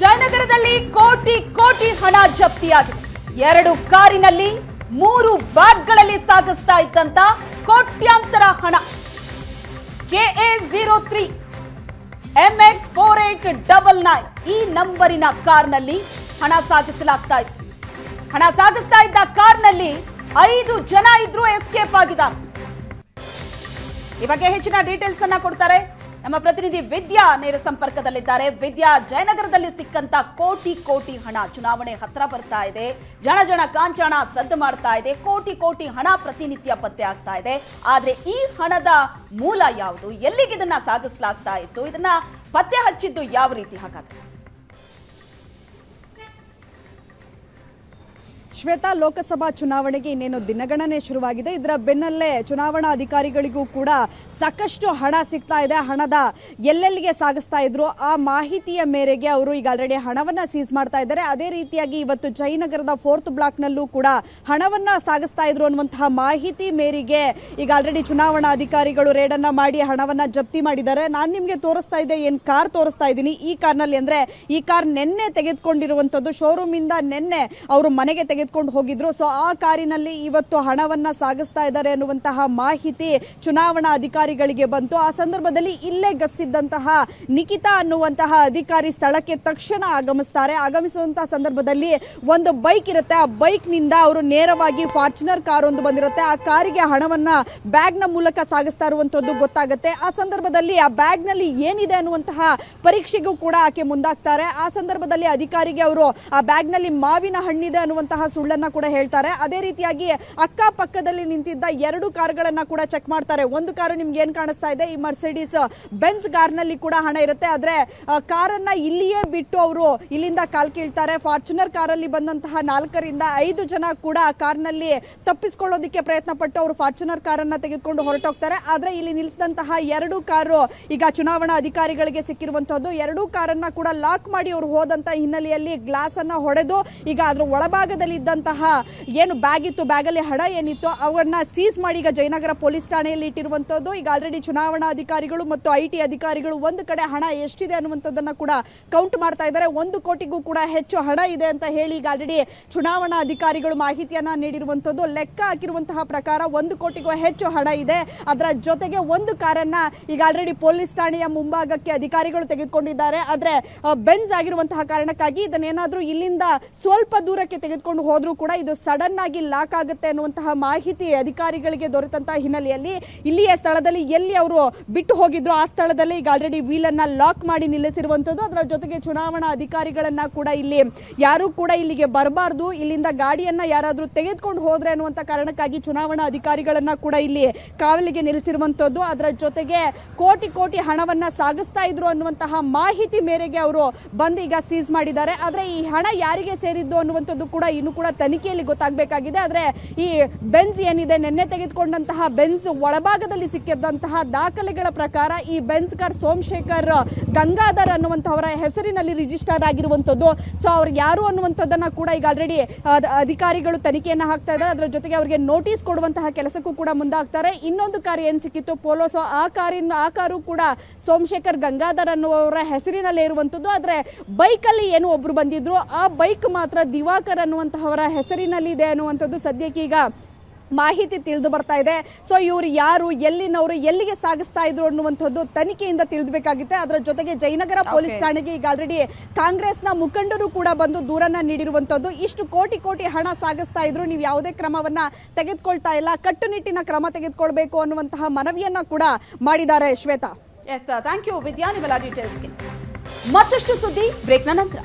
ಜಯನಗರದಲ್ಲಿ ಕೋಟಿ ಕೋಟಿ ಹಣ ಜಪ್ತಿಯಾಗಿದೆ. ಎರಡು ಕಾರಿನಲ್ಲಿ ಮೂರು ಬ್ಯಾಗ್ಗಳಲ್ಲಿ ಸಾಗಿಸ್ತಾ ಇದ್ದಂತ ಕೋಟ್ಯಾಂತರ ಹಣ. KA zero three, MX four eight double nine ಈ ನಂಬರಿನ ಕಾರ್ನಲ್ಲಿ ಹಣ ಸಾಗಿಸಲಾಗ್ತಾ ಇತ್ತು. ಹಣ ಸಾಗಿಸ್ತಾ ಇದ್ದ ಕಾರ್ನಲ್ಲಿ ಐದು ಜನ ಇದ್ರು ಎಸ್ಕೇಪ್ ಆಗಿದ್ದಾರೆ. ಈ ಬಗ್ಗೆ ಹೆಚ್ಚಿನ ಡೀಟೇಲ್ಸ್ ಅನ್ನ ಕೊಡ್ತಾರೆ. ನಮ್ಮ ಪ್ರತಿನಿಧಿ ವಿದ್ಯಾ ನೇರ ಸಂಪರ್ಕದಲ್ಲಿದ್ದಾರೆ. ವಿದ್ಯಾ ಜಯನಗರದಲ್ಲಿ ಸಿಕ್ಕಂತ ಕೋಟಿ ಕೋಟಿ ಹಣ ಚುನಾವಣೆ ಹತ್ರ ಬರ್ತಾ ಇದೆ. ಜನ ಜನ ಕಾಂಚಾಣ ಸದ್ದು ಮಾಡ್ತಾ ಇದೆ. ಕೋಟಿ ಕೋಟಿ ಹಣ ಪ್ರತಿನಿತ್ಯ ಪತ್ತೆ ಆಗ್ತಾ ಇದೆ. ಆದ್ರೆ ಈ ಹಣದ ಮೂಲ ಯಾವುದು? ಎಲ್ಲಿಗೆ ಇದನ್ನ ಸಾಗಿಸಲಾಗ್ತಾ ಇತ್ತು? ಇದನ್ನ ಪತ್ತೆ ಹಚ್ಚಿದ್ದು ಯಾವ ರೀತಿ ಹಾಗಾದ್ರೆ? ಶ್ವೇತಾ, ಲೋಕಸಭಾ ಚುನಾವಣೆಗೆ ಇನ್ನೇನು ದಿನಗಣನೆ ಶುರುವಾಗಿದೆ. ಇದರ ಬೆನ್ನಲ್ಲೇ ಚುನಾವಣಾ ಅಧಿಕಾರಿಗಳಿಗೂ ಕೂಡ ಸಾಕಷ್ಟು ಹಣ ಸಿಗ್ತಾ ಇದೆ. ಹಣದ ಎಲ್ಲೆಲ್ಲಿಗೆ ಸಾಗಿಸ್ತಾ ಇದ್ರು ಆ ಮಾಹಿತಿಯ ಮೇರೆಗೆ ಅವರು ಈಗ ಆಲ್ರೆಡಿ ಹಣವನ್ನ ಸೀಸ್ ಮಾಡ್ತಾ ಇದ್ದಾರೆ. ಅದೇ ರೀತಿಯಾಗಿ ಇವತ್ತು ಜಯನಗರದ ಫೋರ್ತ್ ಬ್ಲಾಕ್ನಲ್ಲೂ ಕೂಡ ಹಣವನ್ನ ಸಾಗಿಸ್ತಾ ಇದ್ರು ಅನ್ನುವಂತಹ ಮಾಹಿತಿ ಮೇರೆಗೆ ಈಗ ಆಲ್ರೆಡಿ ಚುನಾವಣಾ ಅಧಿಕಾರಿಗಳು ರೇಡನ್ನ ಮಾಡಿ ಹಣವನ್ನ ಜಪ್ತಿ ಮಾಡಿದ್ದಾರೆ. ನಾನು ನಿಮಗೆ ತೋರಿಸ್ತಾ ಇದ್ದೆ, ಏನ್ ಕಾರ್ ತೋರಿಸ್ತಾ ಇದ್ದೀನಿ. ಈ ಕಾರ್ನಲ್ಲಿ ಅಂದ್ರೆ ಈ ಕಾರ್ ನೆನ್ನೆ ತೆಗೆದುಕೊಂಡಿರುವಂತದ್ದು ಶೋರೂಮ್ ಇಂದ ನೆನ್ನೆ ಅವರು ಮನೆಗೆ ತೆಗೆದುಕೊಂಡು ಹೋಗಿದ್ರು. ಸೊ ಆ ಕಾರಿನಲ್ಲಿ ಇವತ್ತು ಹಣವನ್ನ ಸಾಗಿಸ್ತಾ ಇದ್ದಾರೆ ಅನ್ನುವಂತಹ ಮಾಹಿತಿ ಚುನಾವಣಾ ಅಧಿಕಾರಿಗಳಿಗೆ ಬಂತು. ಆ ಸಂದರ್ಭದಲ್ಲಿ ಇಲ್ಲೇ ಗಸ್ತಿದ್ದಂತಹ ನಿಖಿತಾ ಅನ್ನುವಂತಹ ಅಧಿಕಾರಿ ಸ್ಥಳಕ್ಕೆ ತಕ್ಷಣ ಆಗಮಿಸ್ತಾರೆ. ಆಗಮಿಸಿದಂತಹ ಸಂದರ್ಭದಲ್ಲಿ ಒಂದು ಬೈಕ್ ಇರುತ್ತೆ. ಆ ಬೈಕ್ನಿಂದ ಅವರು ನೇರವಾಗಿ ಫಾರ್ಚುನರ್ ಕಾರ್ ಒಂದು ಬಂದಿರುತ್ತೆ. ಆ ಕಾರಿಗೆ ಹಣವನ್ನ ಬ್ಯಾಗ್ನ ಮೂಲಕ ಸಾಗಿಸ್ತಾ ಇರುವಂತದ್ದು ಗೊತ್ತಾಗುತ್ತೆ. ಆ ಸಂದರ್ಭದಲ್ಲಿ ಆ ಬ್ಯಾಗ್ನಲ್ಲಿ ಏನಿದೆ ಅನ್ನುವಂತಹ ಪರೀಕ್ಷೆಗೂ ಕೂಡ ಆಕೆ ಮುಂದಾಗ್ತಾರೆ. ಆ ಸಂದರ್ಭದಲ್ಲಿ ಅಧಿಕಾರಿಗೆ ಅವರು ಆ ಬ್ಯಾಗ್ನಲ್ಲಿ ಮಾವಿನ ಹಣ್ಣಿದೆ ಅನ್ನುವಂತಹ ಸುಳ್ಳನ್ನ ಕೂಡ ಹೇಳ್ತಾರೆ. ಅದೇ ರೀತಿಯಾಗಿ ಅಕ್ಕಪಕ್ಕದಲ್ಲಿ ನಿಂತಿದ್ದ ಎರಡು ಕಾರ್ಗಳನ್ನ ಕೂಡ ಚೆಕ್ ಮಾಡ್ತಾರೆ. ಒಂದು ಕಾರು ನಿಮ್ಗೆ ಏನ್ ಕಾಣಿಸ್ತಾ ಇದೆ? ಈ ಮರ್ಸಿಡೀಸ್ ಬೆನ್ಸ್ ಕಾರ್ನಲ್ಲಿ ಕೂಡ ಹಣ ಇರುತ್ತೆ. ಆದ್ರೆ ಕಾರನ್ನ ಇಲ್ಲಿಯೇ ಬಿಟ್ಟು ಅವರು ಇಲ್ಲಿಂದ ಕಾಲ್ ಕೀಳ್ತಾರೆ. ಫಾರ್ಚುನರ್ ಕಾರಲ್ಲಿ ಬಂದಂತಹ ನಾಲ್ಕರಿಂದ ಐದು ಜನ ಕೂಡ ಕಾರ್ನಲ್ಲಿ ತಪ್ಪಿಸ್ಕೊಳ್ಳೋದಕ್ಕೆ ಪ್ರಯತ್ನ ಪಟ್ಟು ಅವರು ಫಾರ್ಚುನರ್ ಕಾರನ್ನ ತೆಗೆದುಕೊಂಡು ಹೊರಟೋಗ್ತಾರೆ. ಆದ್ರೆ, ಇಲ್ಲಿ ನಿಲ್ಲಿಸಿದಂತಹ ಎರಡು ಕಾರು ಈಗ ಚುನಾವಣಾ ಅಧಿಕಾರಿಗಳಿಗೆ ಸಿಕ್ಕಿರುವಂತಹದ್ದು. ಎರಡೂ ಕಾರನ್ನ ಕೂಡ ಲಾಕ್ ಮಾಡಿ ಅವರು ಹೋದಂತ ಹಿನ್ನೆಲೆಯಲ್ಲಿ ಗ್ಲಾಸ್ ಅನ್ನ ಹೊಡೆದು ಈಗ ಅದ್ರ ಒಳಭಾಗದಲ್ಲಿ ಇದ್ದಂತಹ ಏನು ಬ್ಯಾಗ್ ಇತ್ತು, ಬ್ಯಾಗಲ್ಲಿ ಹಣ ಏನಿತ್ತು ಅವನ್ನ ಸೀಸ್ ಮಾಡಿ ಈಗ ಜಯನಗರ ಪೊಲೀಸ್ ಠಾಣೆಯಲ್ಲಿ ಇಟ್ಟಿರುವಂತದ್ದು ಈಗ ಆಲ್ರೆಡಿ ಚುನಾವಣಾ ಅಧಿಕಾರಿಗಳು ಮತ್ತು ಐ ಟಿ ಅಧಿಕಾರಿಗಳು ಒಂದು ಕಡೆ ಹಣ ಎಷ್ಟಿದೆ ಅನ್ನುವಂಥದ್ದನ್ನ ಕೂಡ ಕೌಂಟ್ ಮಾಡ್ತಾ ಇದ್ದಾರೆ. ಒಂದು ಕೋಟಿಗೂ ಕೂಡ ಹೆಚ್ಚು ಹಣ ಇದೆ ಅಂತ ಹೇಳಿ ಈಗ ಆಲ್ರೆಡಿ ಚುನಾವಣಾ ಅಧಿಕಾರಿಗಳು ಮಾಹಿತಿಯನ್ನ ನೀಡಿರುವಂತದ್ದು ಲೆಕ್ಕ ಹಾಕಿರುವಂತಹ ಪ್ರಕಾರ ಒಂದು ಕೋಟಿಗೂ ಹೆಚ್ಚು ಹಣ ಇದೆ. ಅದರ ಜೊತೆಗೆ ಒಂದು ಕಾರನ್ನ ಈಗ ಆಲ್ರೆಡಿ ಪೊಲೀಸ್ ಠಾಣೆಯ ಮುಂಭಾಗಕ್ಕೆ ಅಧಿಕಾರಿಗಳು ತೆಗೆದುಕೊಂಡಿದ್ದಾರೆ. ಆದ್ರೆ ಬೆನ್ಸ್ ಆಗಿರುವಂತಹ ಕಾರಣಕ್ಕಾಗಿ ಇದನ್ನೇನಾದ್ರೂ ಇಲ್ಲಿಂದ ಸ್ವಲ್ಪ ದೂರಕ್ಕೆ ತೆಗೆದುಕೊಂಡು ಹೋದ್ರೂ ಕೂಡ ಇದು ಸಡನ್ ಆಗಿ ಲಾಕ್ ಆಗುತ್ತೆ ಅನ್ನುವಂತಹ ಮಾಹಿತಿ ಅಧಿಕಾರಿಗಳಿಗೆ ದೊರೆತಂತಹ ಹಿನ್ನೆಲೆಯಲ್ಲಿ ಇಲ್ಲಿಯ ಸ್ಥಳದಲ್ಲಿ ಎಲ್ಲಿ ಅವರು ಬಿಟ್ಟು ಹೋಗಿದ್ರು, ಆ ಸ್ಥಳದಲ್ಲಿ ಈಗ ಆಲ್ರೆಡಿ ವೀಲನ್ನು ಲಾಕ್ ಮಾಡಿ ನಿಲ್ಲಿಸಿರುವಂತದ್ದು ಅದರ ಜೊತೆಗೆ ಚುನಾವಣಾ ಅಧಿಕಾರಿಗಳನ್ನ ಕೂಡ ಇಲ್ಲಿ ಯಾರು ಕೂಡ ಇಲ್ಲಿಗೆ ಬರಬಾರ್ದು. ಇಲ್ಲಿಂದ ಗಾಡಿಯನ್ನ ಯಾರಾದ್ರೂ ತೆಗೆದುಕೊಂಡು ಹೋದ್ರೆ ಅನ್ನುವಂತ ಕಾರಣಕ್ಕಾಗಿ ಚುನಾವಣಾ ಅಧಿಕಾರಿಗಳನ್ನ ಕೂಡ ಇಲ್ಲಿ ಕಾವಲಿಗೆ ನಿಲ್ಲಿಸಿರುವಂತದ್ದು ಅದರ ಜೊತೆಗೆ ಕೋಟಿ ಕೋಟಿ ಹಣವನ್ನ ಸಾಗಿಸ್ತಾ ಇದ್ರು ಅನ್ನುವಂತಹ ಮಾಹಿತಿ ಮೇರೆಗೆ ಅವರು ಬಂದು ಈಗ ಸೀಸ್ ಮಾಡಿದ್ದಾರೆ. ಆದ್ರೆ ಈ ಹಣ ಯಾರಿಗೆ ಸೇರಿದ್ದು ಅನ್ನುವಂಥದ್ದು ಕೂಡ ಇನ್ನು ಕೂಡ ತನಿಖೆಯಲ್ಲಿ ಗೊತ್ತಾಗಬೇಕಾಗಿದೆ. ಆದರೆ ಈ ಬೆನ್ಸ್ ಏನಿದೆ, ನಿನ್ನೆ ತೆಗೆದುಕೊಂಡಂತಹ ಬೆನ್ಸ್ ಒಳಭಾಗದಲ್ಲಿ ಸಿಕ್ಕಿದ್ದಂತಹ ದಾಖಲೆಗಳ ಪ್ರಕಾರ ಈ ಬೆನ್ಸ್ ಕಾರ್ ಸೋಮಶೇಖರ್ ಗಂಗಾಧರ್ ಅನ್ನುವಂಥವರ ಹೆಸರಿನಲ್ಲಿ ರಿಜಿಸ್ಟರ್ ಆಗಿರುವಂಥದ್ದು. ಸೊ ಅವ್ರು ಯಾರು ಅನ್ನುವಂಥದ್ದನ್ನು ಕೂಡ ಈಗ ಆಲ್ರೆಡಿ ಅಧಿಕಾರಿಗಳು ತನಿಖೆಯನ್ನು ಹಾಕ್ತಾ ಇದ್ದಾರೆ. ಅದರ ಜೊತೆಗೆ ಅವರಿಗೆ ನೋಟಿಸ್ ಕೊಡುವಂತಹ ಕೆಲಸಕ್ಕೂ ಕೂಡ ಮುಂದಾಗ್ತಾರೆ. ಇನ್ನೊಂದು ಕಾರ್ ಏನ್ ಸಿಕ್ಕಿತ್ತು? ಪೋಲೋ ಸೊ ಆ ಕಾರಿನ, ಆ ಕಾರು ಕೂಡ ಸೋಮಶೇಖರ್ ಗಂಗಾಧರ್ ಅನ್ನುವರ ಹೆಸರಿನಲ್ಲೇ ಇರುವಂಥದ್ದು. ಆದ್ರೆ ಬೈಕಲ್ಲಿ ಏನು ಒಬ್ರು ಬಂದಿದ್ರು? ಆ ಬೈಕ್ ಮಾತ್ರ ದಿವಾಕರ್ ಅನ್ನುವಂತಹವರ ಹೆಸರಿನಲ್ಲಿದೆ ಅನ್ನುವಂಥದ್ದು ಸದ್ಯಕ್ಕೀಗ ಈಗ ಮಾಹಿತಿ ತಿಳಿದು ಬರ್ತಾ ಇದೆ. ಸೊ ಇವರು ಯಾರು ಎಲ್ಲಿನವರು ಎಲ್ಲಿಗೆ ಸಾಗಿಸ್ತಾ ಇದ್ರು ಅನ್ನುವಂಥದ್ದು ತನಿಖೆಯಿಂದ ತಿಳಿದಬೇಕಾಗುತ್ತೆ. ಅದರ ಜೊತೆಗೆ ಜಯನಗರ ಪೊಲೀಸ್ ಠಾಣೆಗೆ ಈಗ ಆಲ್ರೆಡಿ ಕಾಂಗ್ರೆಸ್ನ ಮುಖಂಡರು ಕೂಡ ಬಂದು ದೂರನ್ನ ನೀಡಿರುವಂಥದ್ದು. ಇಷ್ಟು ಕೋಟಿ ಕೋಟಿ ಹಣ ಸಾಗಿಸ್ತಾ ಇದ್ರು. ನೀವು ಯಾವುದೇ ಕ್ರಮವನ್ನ ತೆಗೆದುಕೊಳ್ತಾ ಇಲ್ಲ. ಕಟ್ಟುನಿಟ್ಟಿನ ಕ್ರಮ ತೆಗೆದುಕೊಳ್ಬೇಕು ಅನ್ನುವಂತಹ ಮನವಿಯನ್ನ ಕೂಡ ಮಾಡಿದ್ದಾರೆ Shweta. Yes thank you Vidya ಡೀಟೇಲ್ಸ್ಗೆ ಮತ್ತಷ್ಟು ಸುದ್ದಿ ಬ್ರೇಕ್ನ ನಂತರ.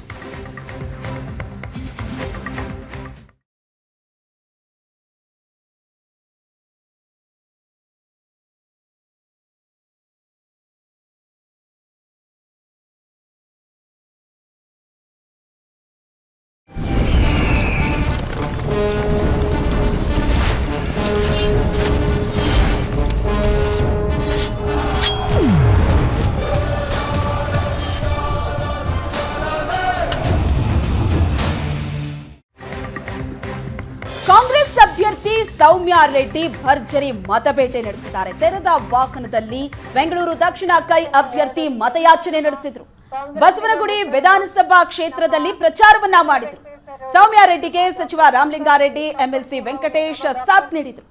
ಸೌಮ್ಯ ರೆಡ್ಡಿ ಭರ್ಜರಿ ಮತಬೇಟೆ ನಡೆಸಿದ್ದಾರೆ. ತೆರೆದ ವಾಹನದಲ್ಲಿ ಬೆಂಗಳೂರು ದಕ್ಷಿಣ ಕೈ ಅಭ್ಯರ್ಥಿ ಮತಯಾಚನೆ ನಡೆಸಿದ್ರು. ಬಸವನಗುಡಿ ವಿಧಾನಸಭಾ ಕ್ಷೇತ್ರದಲ್ಲಿ ಪ್ರಚಾರವನ್ನ ಮಾಡಿದ್ರು. ಸೌಮ್ಯ ರೆಡ್ಡಿಗೆ ಸಚಿವ ರಾಮಲಿಂಗಾರೆಡ್ಡಿ, ಎಂಎಲ್ಸಿ ವೆಂಕಟೇಶ್ ಸಾಥ್ ನೀಡಿದ್ರು.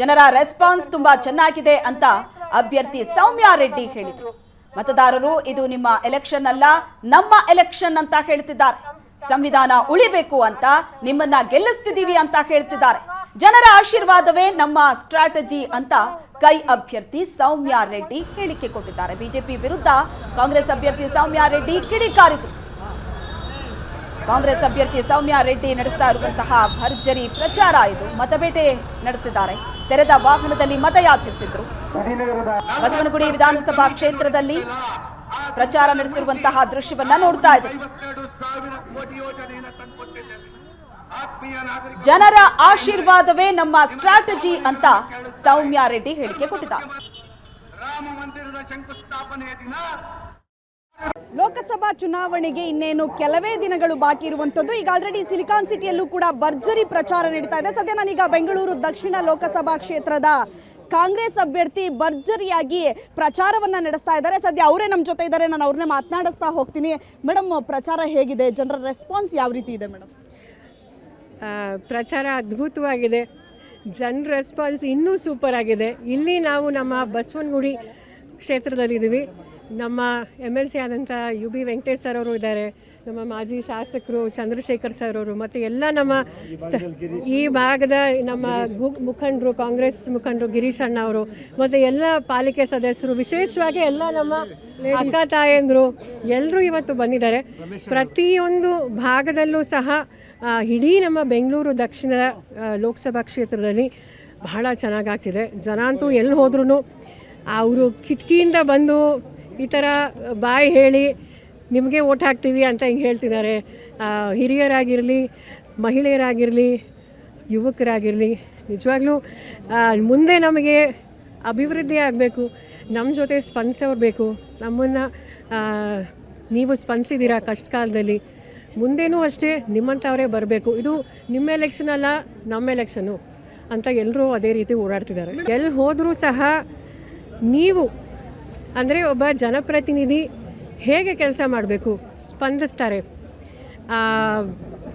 ಜನರ ರೆಸ್ಪಾನ್ಸ್ ತುಂಬಾ ಚೆನ್ನಾಗಿದೆ ಅಂತ ಅಭ್ಯರ್ಥಿ ಸೌಮ್ಯ ರೆಡ್ಡಿ ಹೇಳಿದ್ರು. ಮತದಾರರು, ಇದು ನಿಮ್ಮ ಎಲೆಕ್ಷನ್ ಅಲ್ಲ, ನಮ್ಮ ಎಲೆಕ್ಷನ್ ಅಂತ ಹೇಳ್ತಿದ್ದಾರೆ. ಸಂವಿಧಾನ ಉಳಿಬೇಕು ಅಂತ ನಿಮ್ಮನ್ನ ಗೆಲ್ಲಿಸ್ತಿದೀವಿ ಅಂತ ಹೇಳ್ತಿದ್ದಾರೆ. ಜನರ ಆಶೀರ್ವಾದವೇ ನಮ್ಮ ಸ್ಟ್ರಾಟಜಿ ಅಂತ ಕೈ ಅಭ್ಯರ್ಥಿ ಸೌಮ್ಯ ರೆಡ್ಡಿ ಹೇಳಿಕೆ ಕೊಟ್ಟಿದ್ದಾರೆ. ಬಿಜೆಪಿ ವಿರುದ್ಧ ಕಾಂಗ್ರೆಸ್ ಅಭ್ಯರ್ಥಿ ಸೌಮ್ಯ ರೆಡ್ಡಿ ಕಿಡಿಕಾರಿತು ಕಾಂಗ್ರೆಸ್ ಅಭ್ಯರ್ಥಿ ಸೌಮ್ಯ ರೆಡ್ಡಿ ನಡೆಸ್ತಾ ಇರುವಂತಹ ಭರ್ಜರಿ ಪ್ರಚಾರ ಇದು. ಮತಬೇಟೆ ನಡೆಸಿದ್ದಾರೆ. ತೆರೆದ ವಾಹನದಲ್ಲಿ ಮತಯಾಚಿಸಿದ್ರು. ಬಸವನಗುಡಿ ವಿಧಾನಸಭಾ ಕ್ಷೇತ್ರದಲ್ಲಿ ಪ್ರಚಾರ ನಡೆಸಿರುವಂತಹ ದೃಶ್ಯವನ್ನ ನೋಡ್ತಾ ಇದೆ. ಜನರ ಆಶೀರ್ವಾದವೇ ನಮ್ಮ ಸ್ಟ್ರಾಟಜಿ ಅಂತ ಸೌಮ್ಯ ರೆಡ್ಡಿ ಹೇಳಿಕೆ ಕೊಟ್ಟಿದ್ದಾರೆ. ಲೋಕಸಭಾ ಚುನಾವಣೆಗೆ ಇನ್ನೇನು ಕೆಲವೇ ದಿನಗಳು ಬಾಕಿ ಇರುವಂಥದ್ದು. ಈಗ ಆಲ್ರೆಡಿ ಸಿಲಿಕಾನ್ ಸಿಟಿಯಲ್ಲೂ ಕೂಡ ಭರ್ಜರಿ ಪ್ರಚಾರ ನಡೀತಾ ಇದೆ. ಸದ್ಯ ನಾನೀಗ ಬೆಂಗಳೂರು ದಕ್ಷಿಣ ಲೋಕಸಭಾ ಕ್ಷೇತ್ರದ ಕಾಂಗ್ರೆಸ್ ಅಭ್ಯರ್ಥಿ ಭರ್ಜರಿಯಾಗಿ ಪ್ರಚಾರವನ್ನು ನಡೆಸ್ತಾ ಇದ್ದಾರೆ. ಸದ್ಯ ಅವರೇ ನಮ್ಮ ಜೊತೆ ಇದ್ದಾರೆ. ನಾನು ಅವ್ರನ್ನೇ ಮಾತನಾಡಿಸ್ತಾ ಹೋಗ್ತೀನಿ. ಮೇಡಮ್, ಪ್ರಚಾರ ಹೇಗಿದೆ? ಜನರ ರೆಸ್ಪಾನ್ಸ್ ಯಾವ ರೀತಿ ಇದೆ ಮೇಡಮ್? ಪ್ರಚಾರ ಅದ್ಭುತವಾಗಿದೆ. ಜನ ರೆಸ್ಪಾನ್ಸ್ ಇನ್ನೂ ಸೂಪರ್ ಆಗಿದೆ. ಇಲ್ಲಿ ನಾವು ನಮ್ಮ ಬಸವನಗುಡಿ ಕ್ಷೇತ್ರದಲ್ಲಿದ್ದೀವಿ. ನಮ್ಮ ಎಂ ಎಲ್ ಸಿ ಆದಂಥ ಯು ಬಿ ವೆಂಕಟೇಶ್ ಸರ್ ಅವರು ಇದ್ದಾರೆ. ನಮ್ಮ ಮಾಜಿ ಶಾಸಕರು ಚಂದ್ರಶೇಖರ್ ಸರ್ ಅವರು ಮತ್ತು ಎಲ್ಲ ನಮ್ಮ ಈ ಭಾಗದ ನಮ್ಮ ಗು ಮುಖಂಡರು ಕಾಂಗ್ರೆಸ್ ಮುಖಂಡರು ಗಿರೀಶ್ ಅಣ್ಣ ಅವರು ಮತ್ತು ಎಲ್ಲ ಪಾಲಿಕೆ ಸದಸ್ಯರು ವಿಶೇಷವಾಗಿ ಎಲ್ಲ ನಮ್ಮ ಅಕ್ಕ ತಾಯಂದರು ಎಲ್ಲರೂ ಇವತ್ತು ಬಂದಿದ್ದಾರೆ. ಪ್ರತಿಯೊಂದು ಭಾಗದಲ್ಲೂ ಸಹ ಇಡೀ ನಮ್ಮ ಬೆಂಗಳೂರು ದಕ್ಷಿಣ ಲೋಕಸಭಾ ಕ್ಷೇತ್ರದಲ್ಲಿ ಬಹಳ ಚೆನ್ನಾಗಾಗ್ತಿದೆ. ಜನ ಅಂತೂ ಎಲ್ಲಿ ಹೋದ್ರೂ ಅವರು ಕಿಟಕಿಯಿಂದ ಬಂದು ಈ ಥರ ಬಾಯಿ ಹೇಳಿ ನಿಮಗೆ ಓಟ್ ಹಾಕ್ತೀವಿ ಅಂತ ಹಿಂಗೆ ಹೇಳ್ತಿದ್ದಾರೆ. ಹಿರಿಯರಾಗಿರಲಿ, ಮಹಿಳೆಯರಾಗಿರಲಿ, ಯುವಕರಾಗಿರಲಿ, ನಿಜವಾಗ್ಲೂ ಮುಂದೆ ನಮಗೆ ಅಭಿವೃದ್ಧಿ ಆಗಬೇಕು. ನಮ್ಮ ಜೊತೆ ಸ್ಪಂದಿಸೋರು ಬೇಕು. ನಮ್ಮನ್ನು ನೀವು ಸ್ಪಂದಿಸಿದ್ದೀರಾ ಕಷ್ಟ ಕಾಲದಲ್ಲಿ ಮುಂದೇನೂ ಅಷ್ಟೇ ನಿಮ್ಮಂಥವರೇ ಬರಬೇಕು. ಇದು ನಿಮ್ಮ ಎಲೆಕ್ಷನ್ ಅಲ್ಲ, ನಮ್ಮ ಎಲೆಕ್ಷನು ಅಂತ ಎಲ್ಲರೂ ಅದೇ ರೀತಿ ಓಡಾಡ್ತಿದ್ದಾರೆ. ಎಲ್ಲಿ ಹೋದರೂ ಸಹ ನೀವು, ಅಂದರೆ ಒಬ್ಬ ಜನಪ್ರತಿನಿಧಿ ಹೇಗೆ ಕೆಲಸ ಮಾಡಬೇಕು? ಸ್ಪಂದಿಸ್ತಾರೆ.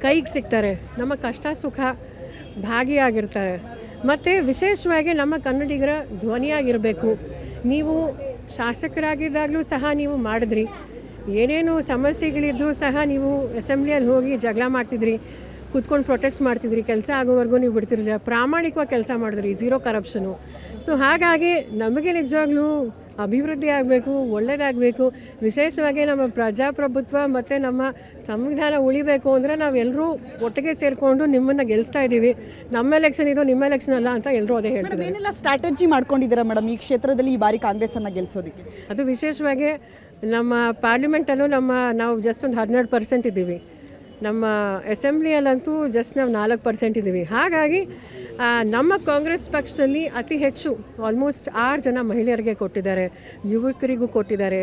ಕೈಗೆ ಸಿಗ್ತಾರೆ. ನಮ್ಮ ಕಷ್ಟ, ಸುಖ ಭಾಗಿಯಾಗಿರ್ತಾರೆ. ಮತ್ತು ವಿಶೇಷವಾಗಿ ನಮ್ಮ ಕನ್ನಡಿಗರ ಧ್ವನಿಯಾಗಿರಬೇಕು. ನೀವು ಶಾಸಕರಾಗಿದ್ದಾಗಲೂ ಸಹ ನೀವು ಮಾಡಿದ್ರಿ. ಏನೇನು ಸಮಸ್ಯೆಗಳಿದ್ದರೂ ಸಹ ನೀವು ಅಸೆಂಬ್ಲಿಯಲ್ಲಿ ಹೋಗಿ ಜಗಳ ಮಾಡ್ತಿದ್ರಿ, ಕೂತ್ಕೊಂಡು ಪ್ರೊಟೆಸ್ಟ್ ಮಾಡ್ತಿದ್ರಿ, ಕೆಲಸ ಆಗೋವರೆಗೂ ನೀವು ಬಿಡ್ತಿರಲಿಲ್ಲ. ಪ್ರಾಮಾಣಿಕವಾಗಿ ಕೆಲಸ ಮಾಡಿದ್ರಿ, ಝೀರೋ ಕರಪ್ಷನು. ಸೊ, ಹಾಗಾಗಿ ನಮಗೆ ನಿಜವಾಗ್ಲೂ ಅಭಿವೃದ್ಧಿ ಆಗಬೇಕು ಒಳ್ಳೆಯದಾಗಬೇಕು ವಿಶೇಷವಾಗಿ ನಮ್ಮ ಪ್ರಜಾಪ್ರಭುತ್ವ ಮತ್ತು ನಮ್ಮ ಸಂವಿಧಾನ ಉಳಿಬೇಕು ಅಂದರೆ ನಾವೆಲ್ಲರೂ ಒಟ್ಟಿಗೆ ಸೇರಿಕೊಂಡು ನಿಮ್ಮನ್ನು ಗೆಲ್ಲಿಸ್ತಾ ಇದ್ದೀವಿ. ನಮ್ಮ ಎಲೆಕ್ಷನ್ ಇದು ನಿಮ್ಮ ಎಲೆಕ್ಷನ್ ಅಲ್ಲ ಅಂತ ಎಲ್ಲರೂ ಅದೇ ಹೇಳ್ತಾರೆ ಏನೆಲ್ಲ ಸ್ಟ್ರಾಟಜಿ ಮಾಡ್ಕೊಂಡಿದ್ದೀರಾ ಮೇಡಮ್ ಈ ಕ್ಷೇತ್ರದಲ್ಲಿ ಈ ಬಾರಿ ಕಾಂಗ್ರೆಸ್ಸನ್ನು ಗೆಲ್ಲಿಸೋದಕ್ಕೆ ಅದು ವಿಶೇಷವಾಗಿ ನಮ್ಮ ಪಾರ್ಲಿಮೆಂಟಲ್ಲೂ ನಮ್ಮ ನಾವು ಜಸ್ಟ್ ಒಂದು ಹನ್ನೆರಡು ಪರ್ಸೆಂಟ್ ಇದ್ದೀವಿ. ನಮ್ಮ ಅಸೆಂಬ್ಲಿಯಲ್ಲಂತೂ ಜಸ್ಟ್ ನಾವು ನಾಲ್ಕು ಪರ್ಸೆಂಟ್ ಇದ್ದೀವಿ. ಹಾಗಾಗಿ ನಮ್ಮ ಕಾಂಗ್ರೆಸ್ ಪಕ್ಷದಲ್ಲಿ ಅತಿ ಹೆಚ್ಚು ಆಲ್ಮೋಸ್ಟ್ ಆರು ಜನ ಮಹಿಳೆಯರಿಗೆ ಕೊಟ್ಟಿದ್ದಾರೆ. ಯುವಕರಿಗೂ ಕೊಟ್ಟಿದ್ದಾರೆ.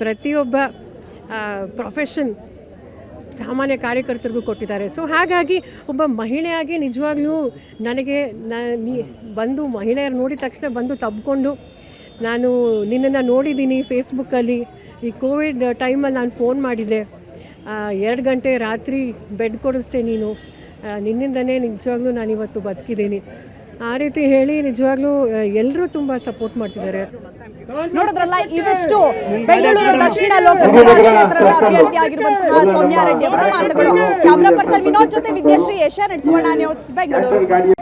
ಪ್ರತಿಯೊಬ್ಬ ಪ್ರೊಫೆಷನ್ ಸಾಮಾನ್ಯ ಕಾರ್ಯಕರ್ತರಿಗೂ ಕೊಟ್ಟಿದ್ದಾರೆ. ಸೊ ಹಾಗಾಗಿ ಒಬ್ಬ ಮಹಿಳೆಯಾಗಿ ನಿಜವಾಗ್ಲೂ ನನಗೆ, ನೀ ಬಂದು ಮಹಿಳೆಯರು ನೋಡಿದ ತಕ್ಷಣ ಬಂದು ತಬ್ಕೊಂಡು ನಾನು ನಿನ್ನನ್ನು ನೋಡಿದ್ದೀನಿ ಫೇಸ್ಬುಕ್ಕಲ್ಲಿ ಈ ಕೋವಿಡ್ ಟೈಮಲ್ಲಿ ನಾನು ಫೋನ್ ಮಾಡಿದ್ದೆ. ಎರಡು ಗಂಟೆ ರಾತ್ರಿ ಬೆಡ್ ಕೊಡಿಸ್ದೆ ನೀನು. ನಿನ್ನಿಂದನೇ ನಿಜವಾಗ್ಲೂ ನಾನು ಇವತ್ತು ಬದುಕಿದ್ದೀನಿ. ಆ ರೀತಿ ಹೇಳಿ ನಿಜವಾಗ್ಲೂ ಎಲ್ಲರೂ ತುಂಬ ಸಪೋರ್ಟ್ ಮಾಡ್ತಿದ್ದಾರೆ. ನೋಡಿದ್ರಲ್ಲ ಇವಿಷ್ಟು ಬೆಂಗಳೂರು ದಕ್ಷಿಣ ಲೋಕಸಭಾ ಕ್ಷೇತ್ರದ ಅಭ್ಯರ್ಥಿ ಆಗಿರುವಂತಹ ಸೌಮ್ಯಾರೆಡ್ಡಿ ಅವರ ಮಾತುಗಳು. ಕ್ಯಾಮ್ರಾ ಪರ್ಸನ್ ವಿನೋದ್ ಜೊತೆ ವಿದ್ಯಾಶ್ರೀ, ಏಷ್ಯಾ ನಡೆಸುವ ನ್ಯೂಸ್ ಬೆಂಗಳೂರು.